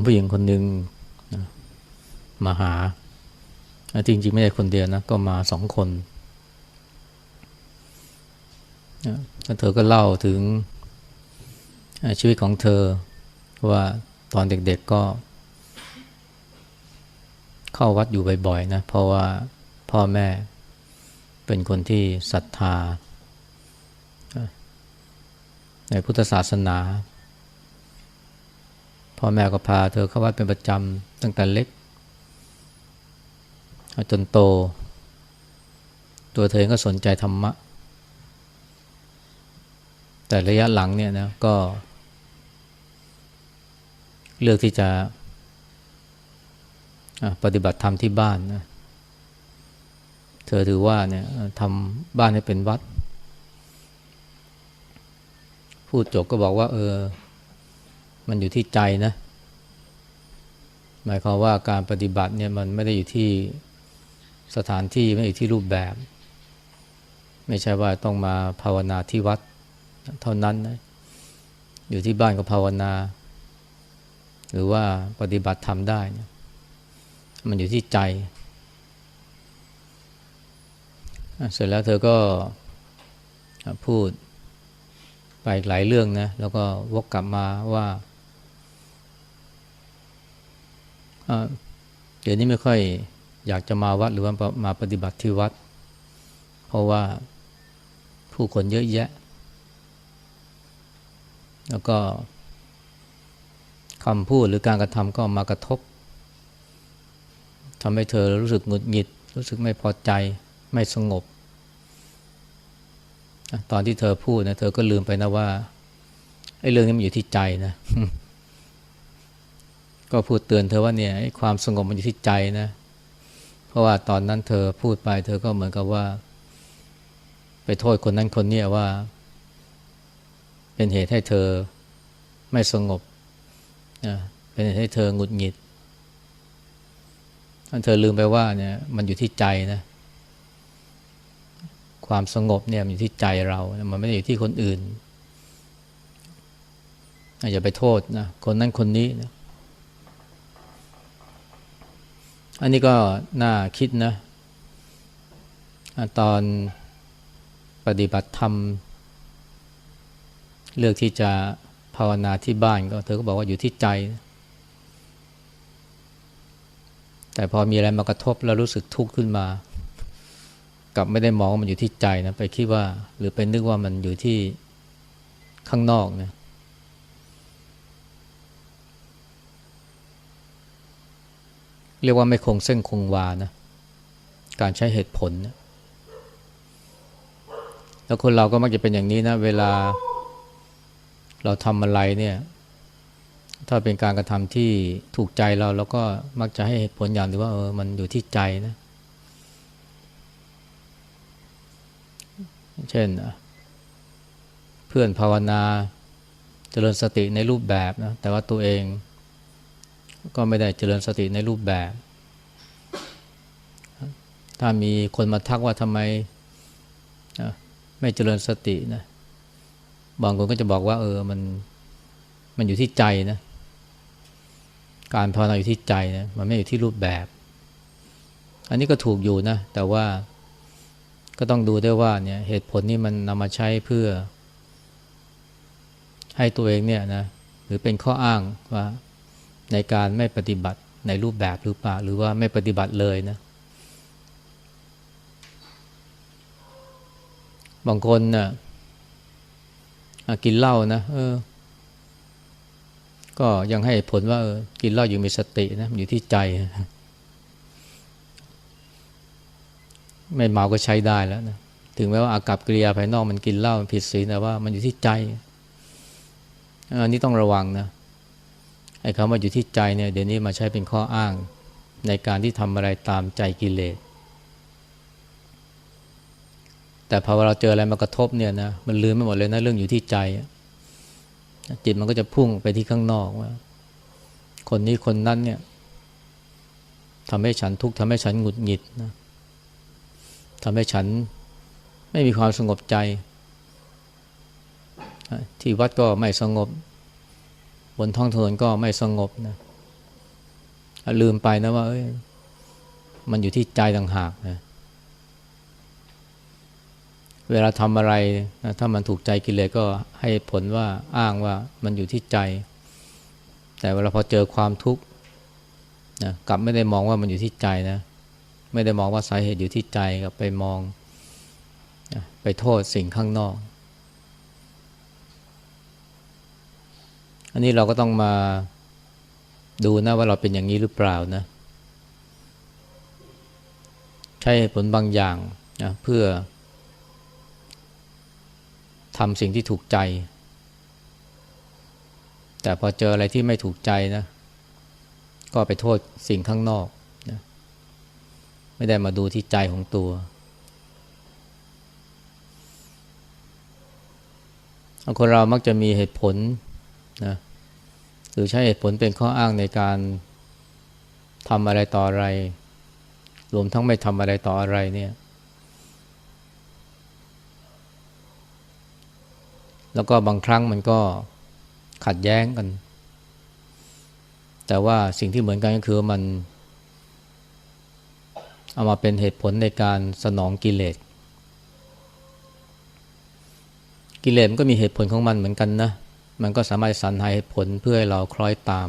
มผู้หญิงคนหนึ่งนะมาหา จริงๆ ไม่ใช่คนเดียวนะ ก็มาสองคนนะแล้วเธอก็เล่าถึงชีวิตของเธอว่าตอนเด็กๆก็ เข้าวัดอยู่บ่อยๆนะ เพราะว่าพ่อแม่เป็นคนที่ศรัทธา ในพุทธศาสนา พ่อแม่ก็พาเธอเข้าวัดเป็นประจำตั้งแต่เล็กจนโต ตัวเธอเองก็สนใจธรรมะ แต่ระยะหลังเนี่ยนะก็ เลือกที่จะปฏิบัติธรรมที่บ้านนะ เธอถือว่าเนี่ยทำบ้านให้เป็นวัด พูดจบก็บอกว่า เออ มันอยู่ที่ใจนะ หมายความว่าการปฏิบัติเนี่ยมันไม่ได้อยู่ที่สถานที่ไม่ได้อยู่ที่รูปแบบ ไม่ใช่ว่าต้องมาภาวนาที่วัดเท่านั้นนะอยู่ที่บ้านก็ภาวนา หรือว่าปฏิบัติทำได้เนี่ยมันอยู่ที่ใจ เสร็จแล้วเธอก็พูดไปหลายเรื่องนะ แล้วก็วกกลับมาว่า เดี๋ยวนี้ไม่ค่อยอยากจะมาวัดหรือว่ามาปฏิบัติที่วัด เพราะว่าผู้คนเยอะแยะ แล้วก็คำพูดหรือการกระทำก็มากระทบทำให้เธอรู้สึกหงุดหงิด รู้สึกไม่พอใจไม่สงบ ตอนที่เธอพูดนะเธอก็ลืมไปนะว่าไอ้เรื่องนี้มันอยู่ที่ใจนะ ก็พูดเตือนเธอว่าเนี่ยความสงบมันอยู่ที่ใจนะ เพราะว่าตอนนั้นเธอพูดไป เธอก็เหมือนกับว่า ไปโทษคนนั้นคนนี้ว่า เป็นเหตุให้เธอไม่สงบเป็นเหตุให้เธอหงุดหงิดเธอลืมไปว่าเนี่ยมันอยู่ที่ใจนะความสงบเนี่ยมันอยู่ที่ใจเรา มันไม่ได้อยู่ที่คนอื่นอย่าไปโทษนะคนนั้นคนนี้นะ อันนี้ก็น่าคิดนะตอนปฏิบัติธรรม เลือกที่จะภาวนาที่บ้านก็เธอก็บอกว่าอยู่ที่ใจ แต่พอมีอะไรมากระทบแล้วรู้สึกทุกข์ขึ้นมากับไม่ได้มองว่ามันอยู่ที่ใจนะไปคิดว่า หรือไปนึกว่ามันอยู่ที่ข้างนอกนะ เรียกว่าไม่คงเส้นคงวานะการใช้เหตุผลนะแล้วคนเราก็มักจะเป็นอย่างนี้นะ เวลาเราทำอะไรเนี่ย ถ้าเป็นการกระทำที่ถูกใจเราเราก็มักจะให้เหตุผลอย่างหนึ่ว่าเออมันอยู่ที่ใจนะ เช่นเพื่อนภาวนาเจริญสติในรูปแบบนะแต่ว่าตัวเอง ก็ไม่ได้เจริญสติในรูปแบบ ถ้ามีคนมาทักว่าทำไมไม่เจริญสตินะบางคนก็จะบอกว่า เออมันมันอยู่ที่ใจนะ การภาวนาอยู่ที่ใจนะมันไม่อยู่ที่รูปแบบ อันนี้ก็ถูกอยู่นะ แต่ว่าก็ต้องดูด้วยว่าเนี่ยเหตุผลนี้มันนำมาใช้เพื่อ ให้ตัวเองเนี่ยนะ หรือเป็นข้ออ้างว่า ในการไม่ปฏิบัติในรูปแบบหรือเปล่าหรือว่าไม่ปฏิบัติเลยนะ บางคนนะ่ะกินเหล้านะเออ ก็ยังให้ผลว่าออกินเหล้าอยู่มีสตินะอยู่ที่ใจ ไม่เมาก็ใช้ได้แล้วนะถึงแม้ว่าอากับกิริยาภายนอกมันกินเหล้ามันผิดศีลแต่ว่ามันอยู่ที่ใจอันนี้ต้องระวังนะ ไอ้คำว่าอยู่ที่ใจเนี่ยเดี๋ยวนี้มาใช้เป็นข้ออ้างในการที่ทำอะไรตามใจกิเลส แต่พอเราเจออะไรมากระทบเนี่ยนะมันลืมไม่หมดเลยนะเรื่องอยู่ที่ใจ จิตมันก็จะพุ่งไปที่ข้างนอกว่า คนนี้คนนั้นเนี่ยทำให้ฉันทุกข์ทำให้ฉันหงุดหงิดนะทำให้ฉันไม่มีความสงบใจ ที่วัดก็ไม่สงบ บนท้องถนนก็ไม่สงบนะลืมไปนะว่ามันอยู่ที่ใจต่างหากนะเวลาทำอะไรนะถ้ามันถูกใจกิเลสก็ให้ผลว่าอ้างว่ามันอยู่ที่ใจ แต่เวลาพอเจอความทุกข์นะกลับไม่ได้มองว่ามันอยู่ที่ใจนะ ไม่ได้มองว่าสาเหตุอยู่ที่ใจกับไปมองนะไปโทษสิ่งข้างนอก อันนี้เราก็ต้องมาดูนะว่าเราเป็นอย่างนี้หรือเปล่านะ ใช้ผลบางอย่างนะเพื่อทำสิ่งที่ถูกใจ แต่พอเจออะไรที่ไม่ถูกใจนะ ก็ไปโทษสิ่งข้างนอกนะไม่ได้มาดูที่ใจของตัวคนเรามักจะมีเหตุผล นะหรือใช้เหตุผลเป็นข้ออ้างในการทำอะไรต่ออะไร รวมทั้งไม่ทำอะไรต่ออะไรเนี่ยแล้วก็บางครั้งมันก็ขัดแย้งกัน แต่ว่าสิ่งที่เหมือนกันก็คือมัน เอามาเป็นเหตุผลในการสนองกิเลส กิเลสมันก็มีเหตุผลของมันเหมือนกันนะ มันก็สามารถสรรหาเหตุผลเพื่อให้เราคล้อยตาม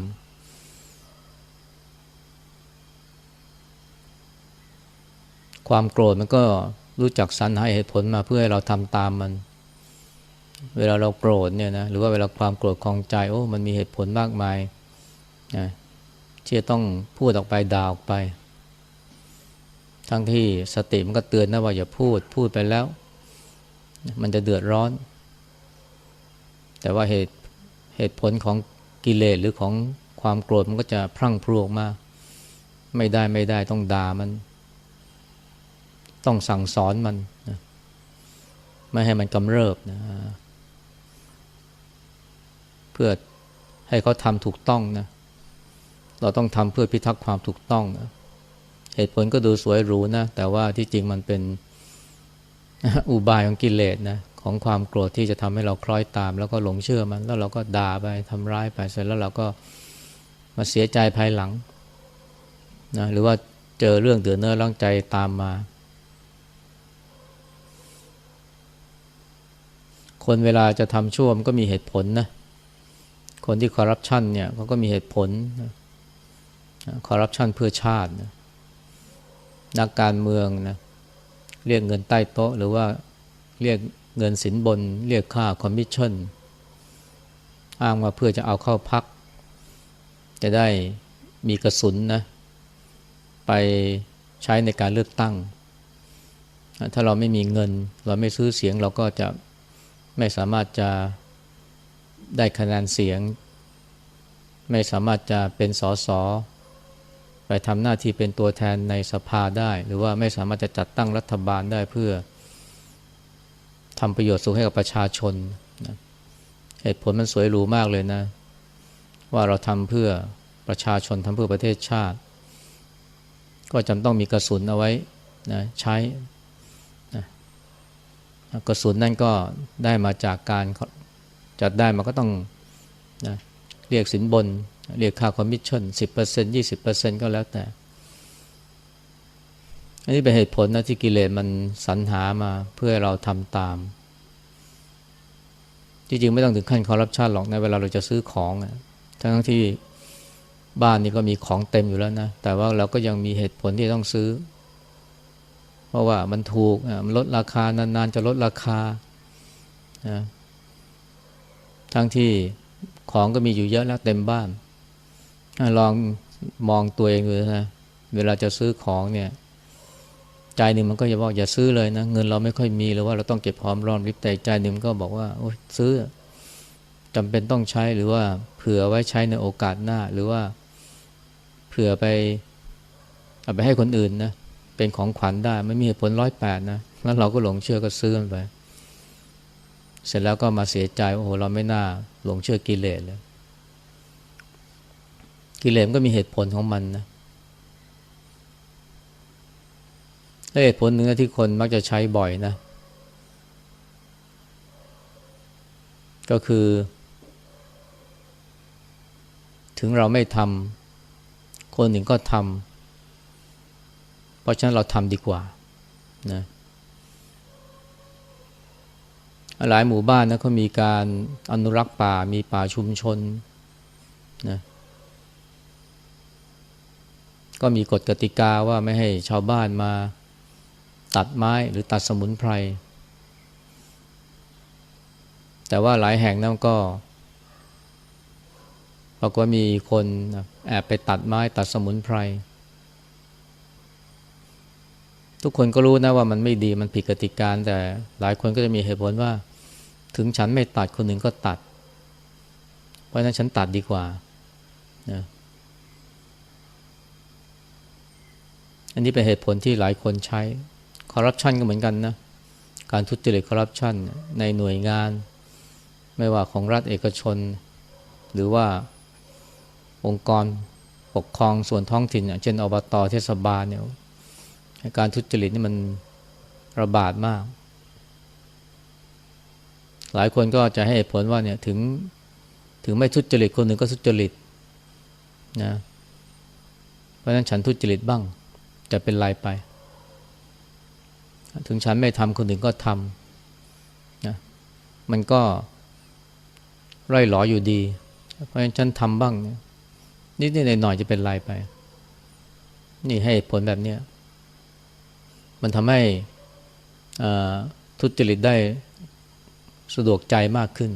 ความโกรธมันก็รู้จักสรรหาเหตุผลมาเพื่อให้เราทำตามมัน เวลาเราโกรธเนี่ยนะหรือว่าเวลาความโกรธคลองใจโอ้มันมีเหตุผลมากมายนะที่จะต้องพูดออกไปด่าออกไป ทั้งที่สติมันก็เตือนนะว่าอย่าพูดพูดไปแล้ว มันจะเดือดร้อน แต่ว่าเหตุ เหตุผลของกิเลสหรือของความโกรธมันก็จะพรั่งพรูออกมา ไม่ได้ไม่ได้ต้องด่ามัน ต้องสั่งสอนมันนะไม่ให้มันกำเริบนะเพื่อให้เขาทำถูกต้องนะ เราต้องทำเพื่อพิทักษ์ความถูกต้องนะเหตุผลก็ดูสวยหรูนะ แต่ว่าที่จริงมันเป็นอุบายของกิเลสนะ ของความโกรธที่จะทำให้เราคล้อยตาม แล้วก็หลงเชื่อมัน แล้วเราก็ด่าไปทำร้ายไปเสร็จแล้วเราก็มาเสียใจภายหลังนะหรือว่าเจอเรื่องเดือดเนื้อร้องใจตามมา คนเวลาจะทำชั่วมันก็มีเหตุผลนะคนที่คอร์รัปชันเนี่ยเขาก็มีเหตุผลคอร์รัปชันเพื่อชาตินะนักการเมืองนะเรียกเงินใต้โต๊ะ หรือว่าเรียก เงินสินบนเรียกค่าคอมมิชชั่น อ้างว่าเพื่อจะเอาเข้าพัก จะได้มีกระสุนนะไปใช้ในการเลือกตั้ง ถ้าเราไม่มีเงิน เราไม่ซื้อเสียงเราก็จะไม่สามารถจะได้คะแนนเสียง ไม่สามารถจะเป็นสสไปทำหน้าที่เป็นตัวแทนในสภาได้ หรือว่าไม่สามารถจะจัดตั้งรัฐบาลได้เพื่อ ทำประโยชน์สูงให้กับประชาชนนะเหตุผลมันสวยหรูมากเลยนะ ว่าเราทำเพื่อประชาชนทำเพื่อประเทศชาติ ก็จำต้องมีกระสุนเอาไว้นะใช้นะกระสุนนั่นก็ได้มาจากการจัดได้มันก็ต้องนะเรียกสินบน เรียกค่าคอมมิชชั่นสิบเปอร์เซ็นยี่สิบเปอร์เซ็นก็แล้วแต่ อันนี้เป็นเหตุผลนะที่กิเลสมันสรรหามาเพื่อเราทำตาม จริงๆ ไม่ต้องถึงขั้นคอร์รัปชันหรอกในะเวลาเราจะซื้อของทั้งที่บ้านนี้ก็มีของเต็มอยู่แล้วนะ แต่ว่าเราก็ยังมีเหตุผลที่ต้องซื้อ เพราะว่ามันถูกมันลดราคานานๆ จะลดราคานะทั้งที่ของก็มีอยู่เยอะแล้วเต็มบ้าน ลองมองตัวเองดูนะ เวลาจะซื้อของเนี่ย ใจหนึ่งมันก็จะบอกอย่าซื้อเลยนะเงินเราไม่ค่อยมีหรือว่าเราต้องเก็บหอมรอมริบแต่ใจหนึ่งก็บอกว่าโอ้ซื้อจำเป็นต้องใช้หรือว่าเผื่อไว้ใช้ในโอกาสหน้า หรือว่าเผื่อไปเอาไปให้คนอื่นนะเป็นของขวัญได้ไม่มีเหตุผลร้อยแปดนะแล้วเราก็หลงเชื่อก็ซื้อมันไปเสร็จแล้วก็มาเสียใจโอ้โหเราไม่น่าหลงเชื่อกิเลสเลยกิเลสก็มีเหตุผลของมันนะ และเหตุผลหนึ่งที่คนมักจะใช้บ่อยนะ ก็คือ ถึงเราไม่ทำคนหนึ่งก็ทำเพราะฉะนั้นเราทำดีกว่านะหลายหมู่บ้านนะเขามีการอนุรักษ์ป่ามีป่าชุมชนนะก็มีกฎกติกาว่าไม่ให้ชาวบ้านมา ตัดไม้หรือตัดสมุนไพร แต่ว่าหลายแห่งนั้นก็ปรากฏว่ามีคนแอบไปตัดไม้ตัดสมุนไพร ทุกคนก็รู้นะว่ามันไม่ดีมันผิดกติกาแต่หลายคนก็จะมีเหตุผลว่า ถึงฉันไม่ตัดคนหนึ่งก็ตัด เพราะฉะนั้นฉันตัดดีกว่านะอันนี้เป็นเหตุผลที่หลายคนใช้ คอร์รัปชันก็เหมือนกันนะ การทุจริตคอร์รัปชันในหน่วยงาน ไม่ว่าของรัฐเอกชน หรือว่าองค์กรปกครองส่วนท้องถิ่นเช่นอบตเทศบาลเนี่ยการทุจริตนี่มันระบาดมาก หลายคนก็จะให้ผลว่าเนี่ยถึงถึงไม่ทุจริตคนหนึ่งก็ทุจริตนะเพราะฉะนั้นฉันทุจริตบ้างจะเป็นไรไป ถึงฉันไม่ทำคนอื่นก็ทำนะมันก็ไร่หลออยู่ดี เพราะฉะนั้นฉันทำบ้างนิดนิดหน่อยหน่อยจะเป็นไรไป นี่ให้ผลแบบเนี้ยมันทำให้ทุจริตได้สะดวกใจมากขึ้น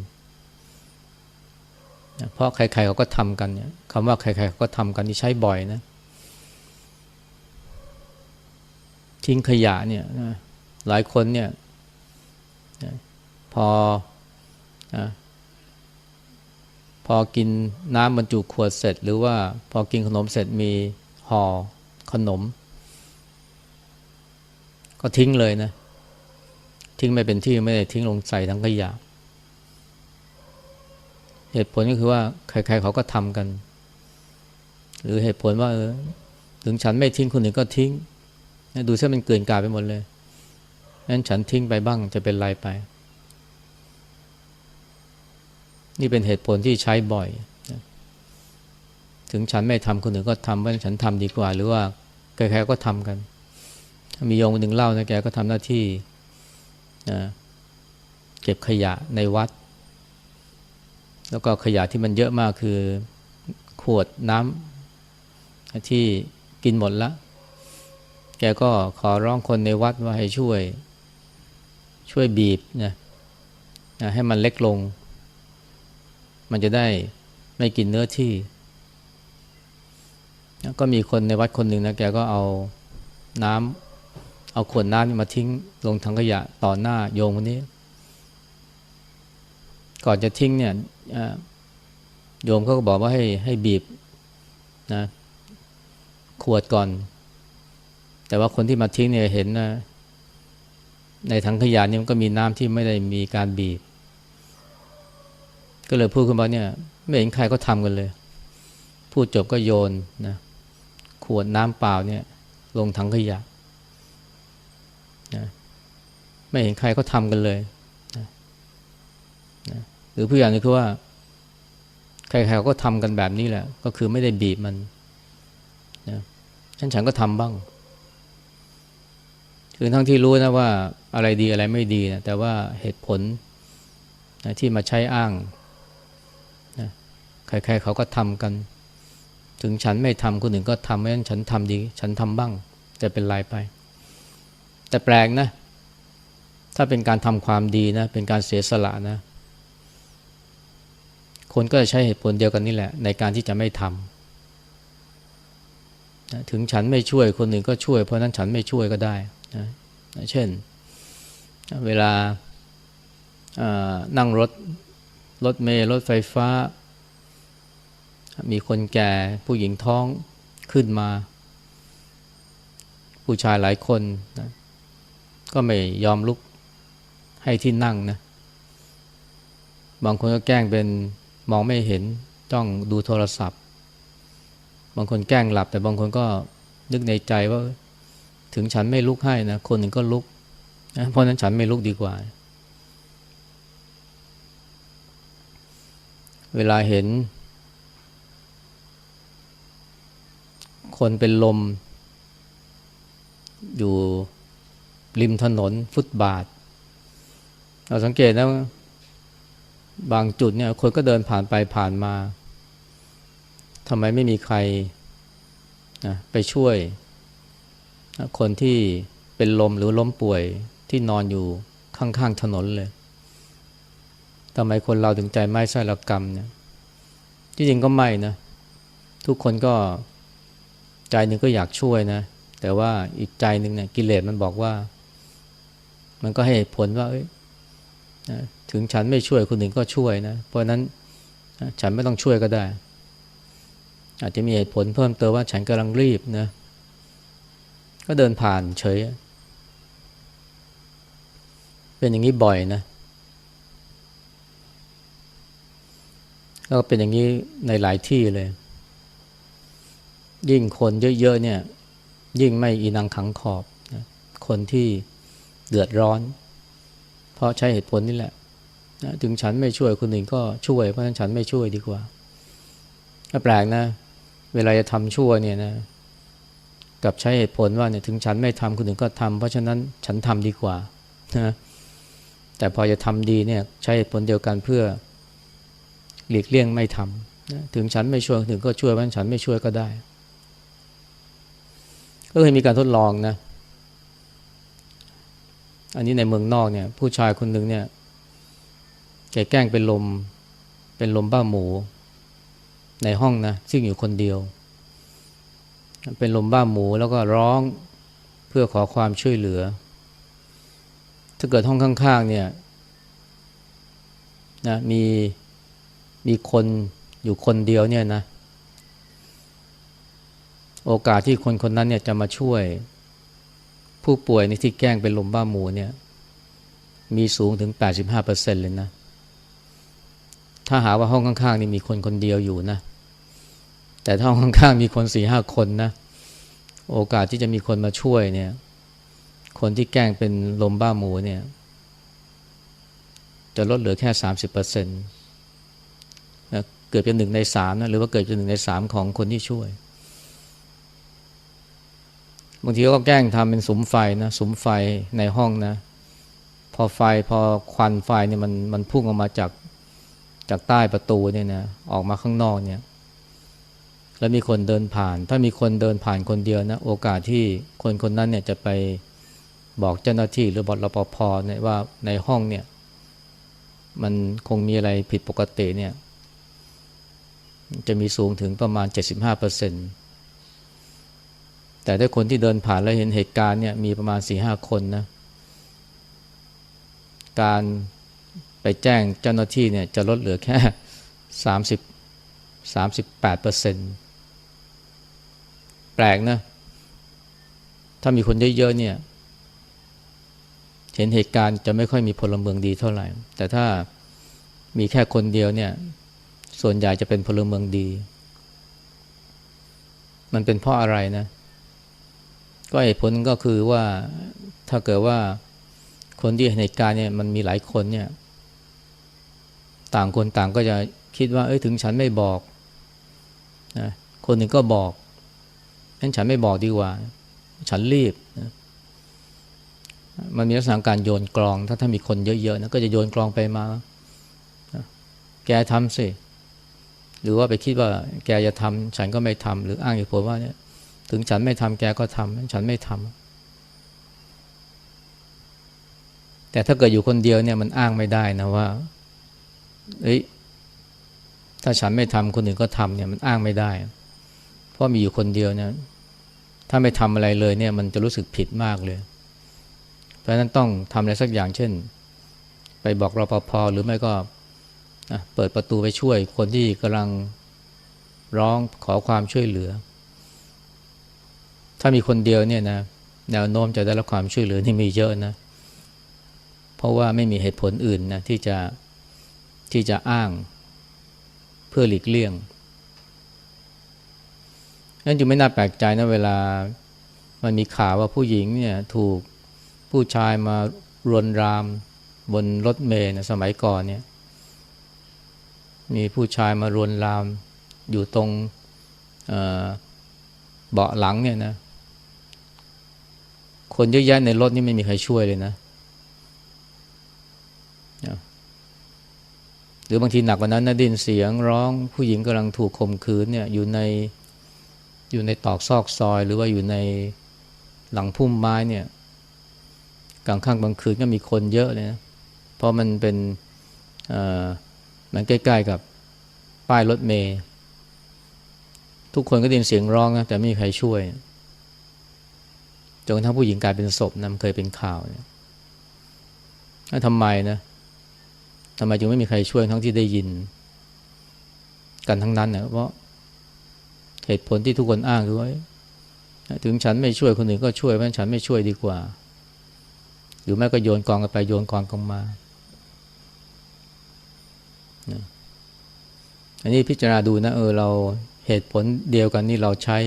เพราะใครๆเขาก็ทำกันเนี่ยคำว่าใครๆเขาก็ทำกันที่ใช้บ่อยนะ ทิ้งขยะเนี่ย หลายคนเนี่ยพอพอกินน้ำบรรจุขวดเสร็จ หรือว่าพอกินขนมเสร็จมีห่อขนม ก็ทิ้งเลยนะ ทิ้งไม่เป็นที่ไม่ได้ทิ้งลงใส่ทั้งขยะเหตุผลก็คือว่าใครๆเขาก็ทำกัน หรือเหตุผลว่าเออถึงฉันไม่ทิ้งคนอื่นก็ทิ้ง ดูเส้มันเกินกาไปหมดเลย นั้นฉันทิ้งไปบ้างจะเป็นไรไป นี่เป็นเหตุผลที่ใช้บ่อย ถึงฉันไม่ทำคนอื่นก็ทำเพราะฉันทำดีกว่า หรือว่าใครๆก็ทำกัน มีโยมคนหนึ่งเล่านะแกก็ทำหน้าที่เก็บขยะในวัด แล้วก็ขยะที่มันเยอะมากคือขวดน้ำที่กินหมดล้วแกก็ขอร้องคนในวัดว่าให้ช่วย ช่วยบีบนะนะให้มันเล็กลง มันจะได้ไม่กินเนื้อที่ ก็มีคนในวัดคนหนึ่งนะแกก็เอาน้ำเอาขวดน้ำมาทิ้งลงถังขยะต่อหน้าโยมคนนี้ ก่อนจะทิ้งเนี่ยโยมเขาก็บอกว่าให้ให้บีบนะขวดก่อน แต่ว่าคนที่มาทิ้งเนี่ยเห็นนะ ในถังขยะนี่มันก็มีน้ำที่ไม่ได้มีการบีบ ก็เลยพูดขึ้นมาเนี่ย ไม่เห็นใครก็ทำกันเลย พูดจบก็โยนนะขวดน้ำเปล่าเนี่ย ลงถังขยะนะไม่เห็นใครก็ทำกันเลยนะนะหรือผู้อย่างนึงคือว่าใครๆก็ทำกันแบบนี้แหละ ก็คือไม่ได้บีบมันนะฉันฉันก็ทำบ้าง คือทั้งที่รู้นะว่าอะไรดีอะไรไม่ดีนะแต่ว่าเหตุผลนะที่มาใช้อ้างนะใครๆเขาก็ทำกัน ถึงฉันไม่ทำคนอื่นก็ทำเพราะนั่นฉันทำดี ฉันทำบ้างจะเป็นไรไป แต่แปลกนะ ถ้าเป็นการทำความดีนะ เป็นการเสียสละนะ คนก็จะใช้เหตุผลเดียวกันนี่แหละ ในการที่จะไม่ทำถึงฉันไม่ช่วยคนอื่นก็ช่วย เพราะนั้นฉันไม่ช่วยก็ได้ นะเช่น เวลานั่งรถ รถเมล์รถไฟฟ้า มีคนแก่ผู้หญิงท้องขึ้นมา ผู้ชายหลายคนนะก็ไม่ยอมลุกให้ที่นั่งนะบางคนก็แกล้งเป็นมองไม่เห็นต้องดูโทรศัพท์ บางคนแกล้งหลับ แต่บางคนก็นึกในใจว่า ถึงฉันไม่ลุกให้นะคนหนึ่งก็ลุกนะเพราะนั้นฉันไม่ลุกดีกว่า เวลาเห็น คนเป็นลม อยู่ริมถนนฟุตบาท เราสังเกตนะบางจุดเนี่ยคนก็เดินผ่านไปผ่านมาทำไมไม่มีใครนะไปช่วย คนที่เป็นลมหรือล้มป่วยที่นอนอยู่ข้างๆถนนเลยทำไมคนเราถึงใจไม่ใช่ละกรรมเนี่ยที่จริงก็ไม่นะ ทุกคนก็ใจหนึ่งก็อยากช่วยนะ แต่ว่าอีกใจหนึ่งเนี่ยกิเลสมันบอกว่า มันก็ให้ผลว่าถึงฉันไม่ช่วยคนอื่นก็ช่วยนะ เพราะนั้นฉันไม่ต้องช่วยก็ได้ อาจจะมีเหตุผลเพิ่มเติมว่าฉันกำลังรีบนะ ก็เดินผ่านเฉย เป็นอย่างนี้บ่อยนะ แล้วก็เป็นอย่างนี้ในหลายที่เลย ยิ่งคนเยอะๆเนี่ย ยิ่งไม่อีนังขังขอบนะคนที่เดือดร้อน เพราะใช้เหตุผลนี่แหละนะถึงฉันไม่ช่วยคนอื่นก็ช่วย เพราะฉะนั้นฉันไม่ช่วยดีกว่าแปลกนะ เวลาจะทำชั่วเนี่ยนะ กับใช้เหตุผลว่าเนี่ยถึงฉันไม่ทำคนอื่นก็ทำเพราะฉะนั้นฉันทำดีกว่านะแต่พอจะทำดีเนี่ยใช้เหตุผลเดียวกันเพื่อหลีกเลี่ยงไม่ทำนะถึงฉันไม่ช่วยถึงก็ช่วยเพราะฉันไม่ช่วยก็ได้ ก็เคยมีการทดลองนะ อันนี้ในเมืองนอกเนี่ย ผู้ชายคนหนึ่งเนี่ยแกแกล้งเป็นลมเป็นลมบ้าหมู ในห้องนะซึ่งอยู่คนเดียว เป็นลมบ้าหมูแล้วก็ร้องเพื่อขอความช่วยเหลือ ถ้าเกิดห้องข้างๆเนี่ยนะมีมีคนอยู่คนเดียวเนี่ยนะ โอกาสที่คนคนนั้นเนี่ยจะมาช่วย ผู้ป่วยในที่แกล้งเป็นลมบ้าหมูเนี่ย มีสูงถึง 85%เลยนะ ถ้าหาว่าห้องข้างๆนี่มีคนคนเดียวอยู่นะ แต่ถ้าห้องข้างๆมีคนสี่ห้าคนนะ โอกาสที่จะมีคนมาช่วยเนี่ย คนที่แกล้งเป็นลมบ้าหมูเนี่ย จะลดเหลือแค่สามสิบเปอร์เซ็นต์เกิดเป็นหนึ่งในสามนะหรือว่าเกิดเป็นหนึ่งในสามของคนที่ช่วยบางทีก็แกล้งทำเป็นสุมไฟนะสุมไฟในห้องนะ พอไฟพอควันไฟเนี่ยมันมันพุ่งออกมาจากจากใต้ประตูเนี่ยนะออกมาข้างนอกเนี่ย แล้วมีคนเดินผ่าน ถ้ามีคนเดินผ่านคนเดียวนะโอกาสที่คนคนนั้นเนี่ยจะไปบอกเจ้าหน้าที่หรือบอกรปภเนี่ยว่าในห้องเนี่ย มันคงมีอะไรผิดปกติเนี่ย จะมีสูงถึงประมาณ 75%แต่ถ้าคนที่เดินผ่านแล้วเห็นเหตุการณ์เนี่ยมีประมาณ 4-5 คนนะ การไปแจ้งเจ้าหน้าที่เนี่ยจะลดเหลือแค่ 30 38เปอร์เซ็นต์ แปลกนะ ถ้ามีคนเยอะๆเนี่ย เห็นเหตุการณ์จะไม่ค่อยมีพลเมืองดีเท่าไหร่ แต่ถ้ามีแค่คนเดียวเนี่ย ส่วนใหญ่จะเป็นพลเมืองดี มันเป็นเพราะอะไรนะ ก็เหตุผลก็คือว่าถ้าเกิดว่าคนที่เห็นเหตุการณ์เนี่ยมันมีหลายคนเนี่ย ต่างคนต่างก็จะคิดว่า เอ้ยถึงฉันไม่บอกนะคนหนึ่งก็บอก งั้นฉันไม่บอกดีกว่า ฉันรีบนะมันมีลักษณะการโยนกลอง ถ้าถ้ามีคนเยอะๆนะก็จะโยนกลองไปมา แกทำสิ หรือว่าไปคิดว่า แกจะทำฉันก็ไม่ทำหรืออ้างเหตุผลว่าเนี่ย ถึงฉันไม่ทำแกก็ทำฉันไม่ทำแต่ถ้าเกิดอยู่คนเดียวเนี่ยมันอ้างไม่ได้นะว่าเอ้ยถ้าฉันไม่ทำคนอื่นก็ทำเนี่ยมันอ้างไม่ได้ เพราะมีอยู่คนเดียวเนี่ย ถ้าไม่ทำอะไรเลยเนี่ยมันจะรู้สึกผิดมากเลย เพราะฉะนั้นต้องทำอะไรสักอย่างเช่น ไปบอกรปภหรือไม่ก็เปิดประตูไปช่วยคนที่กำลังร้องขอความช่วยเหลือ ถ้ามีคนเดียวเนี่ยนะแนวโน้มจะได้รับความช่วยเหลือนี่มีเยอะนะ เพราะว่าไม่มีเหตุผลอื่นนะที่จะที่จะอ้างเพื่อหลีกเลี่ยง นั่นจึงไม่น่าแปลกใจนะเวลามันมีข่าวว่าผู้หญิงเนี่ยถูกผู้ชายมารวนรามบนรถเมล์นะสมัยก่อนเนี่ย มีผู้ชายมารวนลามอยู่ตรงเบาะหลังเนี่ยนะ คนเยอะแยะในรถนี่ไม่มีใครช่วยเลยนะ หรือบางทีหนักกว่านั้นนะดินเสียงร้องผู้หญิงกำลังถูกข่มขืนเนี่ยอยู่ใน อยู่ในตอกซอกซอย หรือว่าอยู่ในหลังพุ่มไม้เนี่ยกลางค่ำกลางคืนก็มีคนเยอะเลยนะเพราะมันเป็นมันใกล้ๆกับป้ายรถเมย์ทุกคนก็ได้ยินเสียงร้องนะแต่ไม่มีใครช่วยจนกระทั่งผู้หญิงกลายเป็นศพนะมันเคยเป็นข่าวเนี่ยแล้วทำไมนะทำไมจึงไม่มีใครช่วยทั้งที่ได้ยิน กันทั้งนั้นเนะเพราะ เหตุผลที่ทุกคนอ้างคือว่าถึงฉันไม่ช่วยคนอื่นก็ช่วยเพราะฉันไม่ช่วยดีกว่า หรือแม่ก็โยนกองกันไปโยนกองกันมาอันนี้พิจารณาดูนะเออเราเหตุผลเดียวกันนี่เราใช้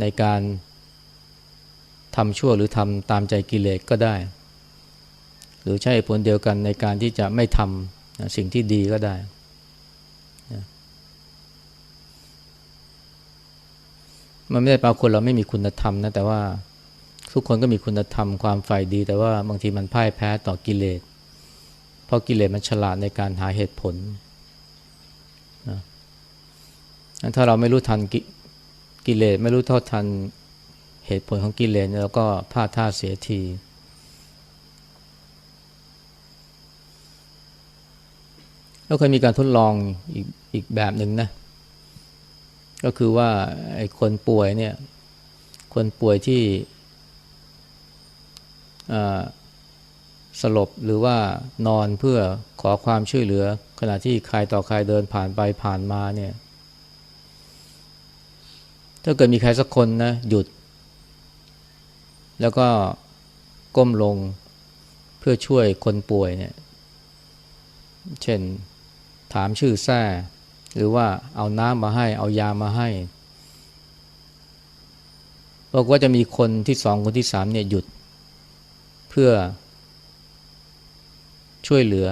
ในการทำชั่วหรือทำตามใจกิเลสก็ได้ หรือใช้เหตุผลเดียวกันในการที่จะไม่ทำสิ่งที่ดีก็ได้นะ มันไม่ได้แปลว่าคนเราไม่มีคุณธรรมนะแต่ว่าทุกคนก็มีคุณธรรมความฝ่ายดี แต่ว่าบางทีมันพ่ายแพ้ต่อกิเลสเพราะกิเลสมันฉลาดในการหาเหตุผลนะถ้าเราไม่รู้ทันกิกิเลสไม่รู้เท่าทันเหตุผลของกิเลสแล้วก็พลาดท่าเสียทีแล้วเคยมีการทดลองอีกอีกแบบหนึ่งนะ ก็คือว่าไอ้คนป่วยเนี่ย คนป่วยที่สลบหรือว่านอนเพื่อขอความช่วยเหลือ ขณะที่ใครต่อใครเดินผ่านไปผ่านมาเนี่ย ถ้าเกิดมีใครสักคนนะหยุด แล้วก็ก้มลงเพื่อช่วยคนป่วยเนี่ย เช่นถามชื่อแท้ หรือว่าเอาน้ำมาให้ เอายามาให้บอกว่าจะมีคนที่สองคนที่สามเนี่ยหยุด เพื่อ ช่วยเหลือ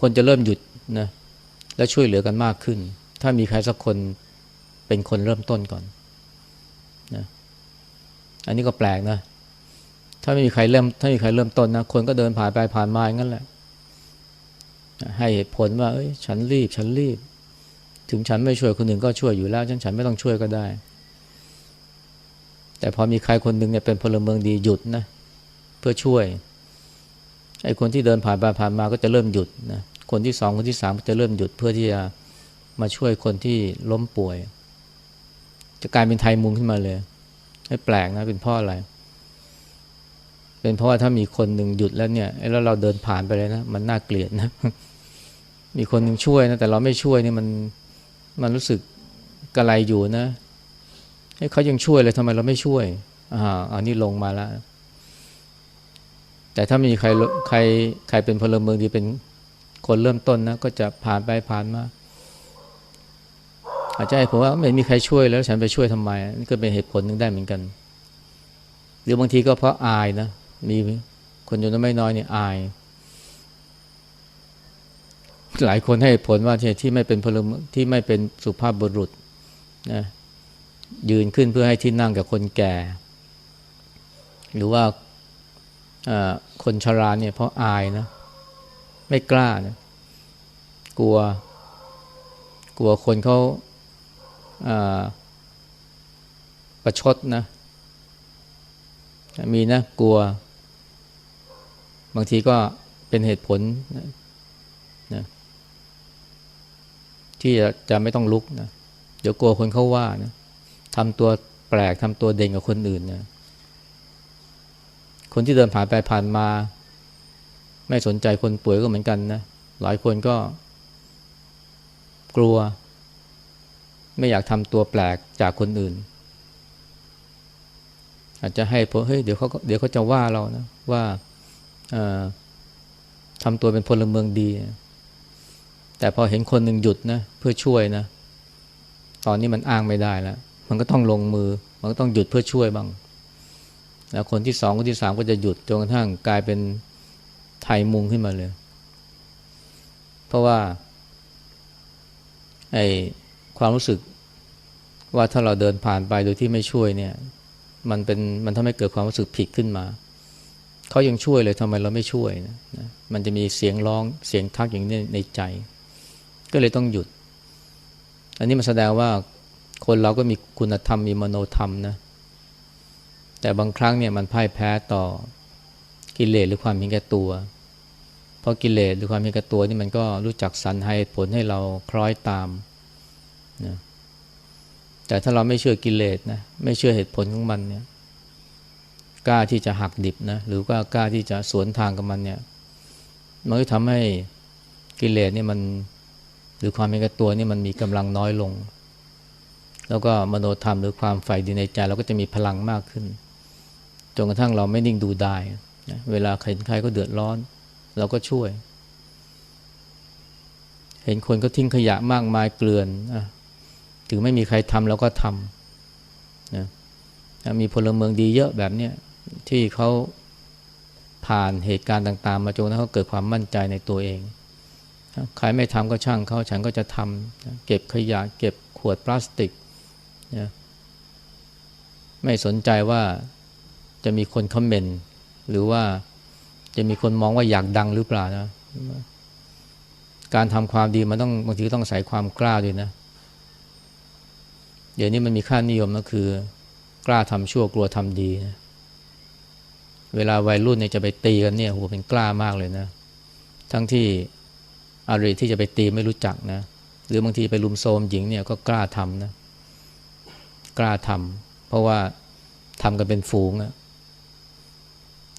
คนจะเริ่มหยุดนะและช่วยเหลือกันมากขึ้น ถ้ามีใครสักคนเป็นคนเริ่มต้นก่อนนะอันนี้ก็แปลกนะ ถ้าไม่มีใครเริ่ม ถ้ามีใครเริ่มต้นนะ คนก็เดินผ่านไปผ่านมาอย่างนั้นแหละ ให้เหตุผลว่าเอ้ยฉันรีบฉันรีบ ถึงฉันไม่ช่วยคนหนึ่งก็ช่วยอยู่แล้ว ฉันฉันไม่ต้องช่วยก็ได้ แต่พอมีใครคนหนึ่งเนี่ยเป็นพลเมืองดีหยุดนะเพื่อช่วยไอ้คนที่เดินผ่านไปผ่านมาก็จะเริ่มหยุดนะคนที่สองคนที่สามก็จะเริ่มหยุดเพื่อที่จะมาช่วยคนที่ล้มป่วย จะกลายเป็นไทยมุงขึ้นมาเลยให้แปลกนะเป็นเพราะอะไร เป็นเพราะว่าถ้ามีคนหนึ่งหยุดแล้วเนี่ยแล้วเราเดินผ่านไปเลยนะมันน่าเกลียดนะ มีคนหนึ่งช่วยนะแต่เราไม่ช่วยนี่มันมันรู้สึกกระไรอยู่นะให้เขายังช่วยเลยทำไมเราไม่ช่วยอ่าอันนี้ลงมาแล้วแต่ถ้ามีใครใครใครเป็นพลเมืองดีเป็นคนเริ่มต้นนะก็จะผ่านไปผ่านมาอาจจะให้ผมว่าไม่มีใครช่วยแล้วฉันไปช่วยทำไมนี่ก็เป็นเหตุผลหนึ่งได้เหมือนกัน หรือบางทีก็เพราะอายนะมีคนจำนวนไม่น้อยเนี่ยอาย หลายคนให้ผลว่าที่ไม่เป็นพลที่ไม่เป็นสุภาพบุรุษนะยืนขึ้นเพื่อให้ที่นั่งกับคนแก่ หรือว่าคนชราเนี่ยเพราะอายนะ ไม่กล้านะกลัว กลัวคนเขาประชดนะ มีนะกลัว บางทีก็เป็นเหตุผลนะนะ ที่จะไม่ต้องลุกนะเดี๋ยวกลัวคนเขาว่านะทำตัวแปลกทำตัวเด่นกับคนอื่นนะคนที่เดินผ่านไปผ่านมา ไม่สนใจคนป่วยก็เหมือนกันนะหลายคนก็กลัว ไม่อยากทำตัวแปลกจากคนอื่น อาจจะให้เพราะเฮ้ยเดี๋ยวเขาเดี๋ยวเขาจะว่าเรานะว่าทำตัวเป็นพลเมืองดี แต่พอเห็นคนหนึ่งหยุดนะเพื่อช่วยนะ ตอนนี้มันอ้างไม่ได้แล้ว มันก็ต้องลงมือ มันก็ต้องหยุดเพื่อช่วยบ้าง แล้วคนที่สองคนที่สามก็จะหยุดจนกระทั่งกลายเป็นไทยมุงขึ้นมาเลย เพราะว่าไอความรู้สึกว่าถ้าเราเดินผ่านไปโดยที่ไม่ช่วยเนี่ย มันเป็นมันทำให้เกิดความรู้สึกผิดขึ้นมาเขายังช่วยเลยทำไมเราไม่ช่วยนะนะมันจะมีเสียงร้องเสียงทักอย่างนี้ในใจ ก็เลยต้องหยุด อันนี้มันแสดงว่าคนเราก็มีคุณธรรมมีมโนธรรมนะแต่บางครั้งเนี่ยมันพ่ายแพ้ต่อกิเลสหรือความเห็นแก่ตัว เพราะกิเลสหรือความเห็นแก่ตัวนี่มันก็รู้จักสรรให้ผลให้เราคล้อยตามนะแต่ถ้าเราไม่เชื่อกิเลสนะไม่เชื่อเหตุผลของมันเนี่ยกล้าที่จะหักดิบนะหรือว่ากล้าที่จะสวนทางกับมันเนี่ยมันก็ทำให้กิเลสเนี่ยมัน รือความเห็นแก่ตัวนี่มันมีกำลังน้อยลง แล้วก็มโนธรรมหรือความใฝ่ดีในใจเราก็จะมีพลังมากขึ้นจนกระทั่งเราไม่นิ่งดูได้นะเวลาเห็นใครก็เดือดร้อน เราก็ช่วย เห็นคนก็ทิ้งขยะมากมายเกลื่อนอถึงไม่มีใครทำเราก็ทำนะมีพลเมืองดีเยอะแบบเนี้ยที่เขาผ่านเหตุการณ์ต่าง ๆ มาจนเขาเกิดความมั่นใจในตัวเอง ใครไม่ทำก็ช่างเขาฉันก็จะทำเก็บขยะเก็บขวดพลาสติกนะไม่สนใจว่าจะมีคนคอมเมนต์หรือว่าจะมีคนมองว่าอยากดังหรือเปล่านะการทำความดีมันต้องบางทีต้องใส่ความกล้าด้วยนะ เดี๋ยวนี้มันมีค่านิยมก็คือ กล้าทำชั่วกลัวทำดีนะเวลาวัยรุ่นเนี่ยจะไปตีกันเนี่ยโหเป็นกล้ามากเลยนะ ทั้งที่ อารีที่จะไปตีไม่รู้จักนะ หรือบางทีไปลุมโซมหญิงเนี่ยก็กล้าทำนะ กล้าทำเพราะว่าทำกันเป็นฝูงอะ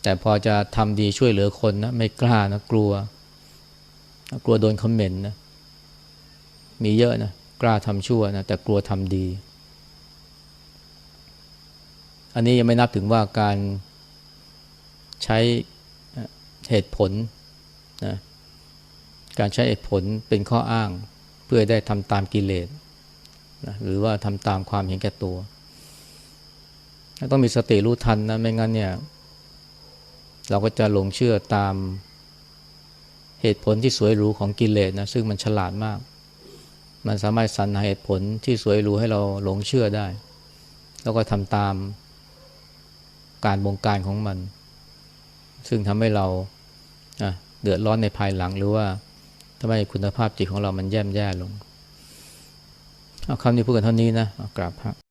แต่พอจะทำดีช่วยเหลือคนนะไม่กล้านะกลัว กลัวโดนคอมเมนต์นะ มีเยอะนะกล้าทำชั่วนะแต่กลัวทำดี อันนี้ยังไม่นับถึงว่าการใช้เหตุผลนะ การใช้เหตุผลเป็นข้ออ้างเพื่อได้ทำตามกิเลสนะหรือว่าทำตามความเห็นแก่ตัว ต้องมีสติรู้ทันนะไม่งั้นเนี่ย เราก็จะหลงเชื่อตามเหตุผลที่สวยหรูของกิเลสนะซึ่งมันฉลาดมาก มันสามารถสรรหาเหตุผลที่สวยหรูให้เราหลงเชื่อได้ แล้วก็ทำตามการบงการของมัน ซึ่งทำให้เราเดือดร้อนในภายหลังหรือว่า ทำให้คุณภาพจิตของเรามันแย่มแย่ลงเอาคำนี้พูดกันเท่านี้นะกราบพระ